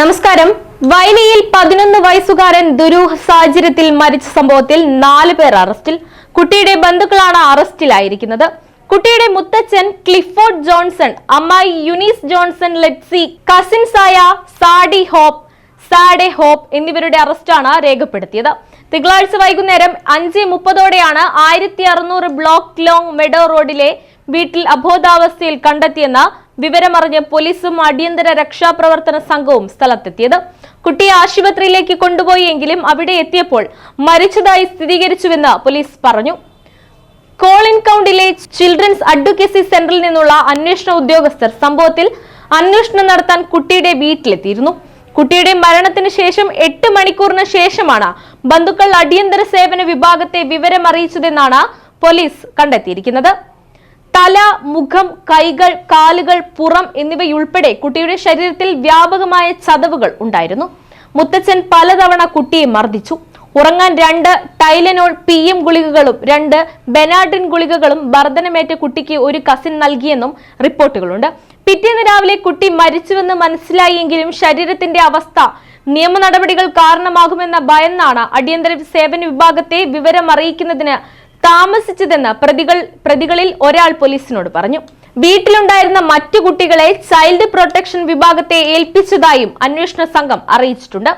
നമസ്കാരം. വൈലിയിൽ പതിനൊന്ന് വയസ്സുകാരൻ ദുരൂഹ സാഹചര്യത്തിൽ മരിച്ച സംഭവത്തിൽ നാല് പേർ അറസ്റ്റിൽ. കുട്ടിയുടെ ബന്ധുക്കളാണ് അറസ്റ്റിലായിരിക്കുന്നത്. കുട്ടിയുടെ മുത്തച്ഛൻ ക്ലിഫോർഡ് ജോൺസൺ അമ്മായി യുനീസ് ജോൺസൺ ലെറ്റ്സി കസിൻസ് ആയ സാഡി ഹോപ്പ് സാഡെ ഹോപ്പ് എന്നിവരുടെ അറസ്റ്റാണ് രേഖപ്പെടുത്തിയത്. തിങ്കളാഴ്ച വൈകുന്നേരം അഞ്ച് മുപ്പതോടെയാണ് ആയിരത്തി അറുന്നൂറ് ബ്ലോക്ക് ലോങ് മെഡോ റോഡിലെ വീട്ടിൽ അബോധാവസ്ഥയിൽ കണ്ടെത്തിയെന്ന വിവരമറിഞ്ഞ് പോലീസും അടിയന്തര രക്ഷാപ്രവർത്തന സംഘവും സ്ഥലത്തെത്തിയത്. കുട്ടിയെ ആശുപത്രിയിലേക്ക് കൊണ്ടുപോയെങ്കിലും അവിടെ എത്തിയപ്പോൾ മരിച്ചതായി സ്ഥിരീകരിച്ചുവെന്ന് പോലീസ് പറഞ്ഞു. കോളിൻ കൗണ്ടിലെ ചിൽഡ്രൻസ് അഡ്വക്കേസി സെന്ററിൽ നിന്നുള്ള അന്വേഷണ ഉദ്യോഗസ്ഥർ സംഭവത്തിൽ അന്വേഷണം നടത്താൻ കുട്ടിയുടെ വീട്ടിലെത്തിയിരുന്നു. കുട്ടിയുടെ മരണത്തിന് ശേഷം എട്ട് മണിക്കൂറിന് ശേഷമാണ് ബന്ധുക്കൾ അടിയന്തര സേവന വിഭാഗത്തെ വിവരമറിയിച്ചതെന്നാണ് പോലീസ് കണ്ടെത്തിയിരിക്കുന്നത്. തല മുഖം കൈകൾ കാലുകൾ പുറം എന്നിവയുൾപ്പെടെ കുട്ടിയുടെ ശരീരത്തിൽ വ്യാപകമായ ചതവുകൾ ഉണ്ടായിരുന്നു. മുത്തച്ഛൻ പലതവണ കുട്ടിയെ മർദ്ദിച്ചു. ഉറങ്ങാൻ രണ്ട് ടൈലനോൾ പി എം ഗുളികകളും രണ്ട് ബെനാഡിൻ ഗുളികകളും വർദ്ധനമേറ്റ കുട്ടിക്ക് ഒരു കസിൻ നൽകിയെന്നും റിപ്പോർട്ടുകളുണ്ട്. പിറ്റേന്ന് രാവിലെ കുട്ടി മരിച്ചുവെന്ന് മനസ്സിലായെങ്കിലും ശരീരത്തിന്റെ അവസ്ഥ നിയമ നടപടികൾ കാരണമാകുമെന്ന ഭയന്നാണ് അടിയന്തര സേവന വിഭാഗത്തെ വിവരം അറിയിക്കുന്നതിന് താമസിച്ചതെന്ന് പ്രതികൾ പ്രതികളിൽ ഒരാൾ പോലീസിനോട് പറഞ്ഞു. വീട്ടിലുണ്ടായിരുന്ന മറ്റു കുട്ടികളെ ചൈൽഡ് പ്രൊട്ടക്ഷൻ വിഭാഗത്തെ ഏൽപ്പിച്ചതായും അന്വേഷണ സംഘം അറിയിച്ചിട്ടുണ്ട്.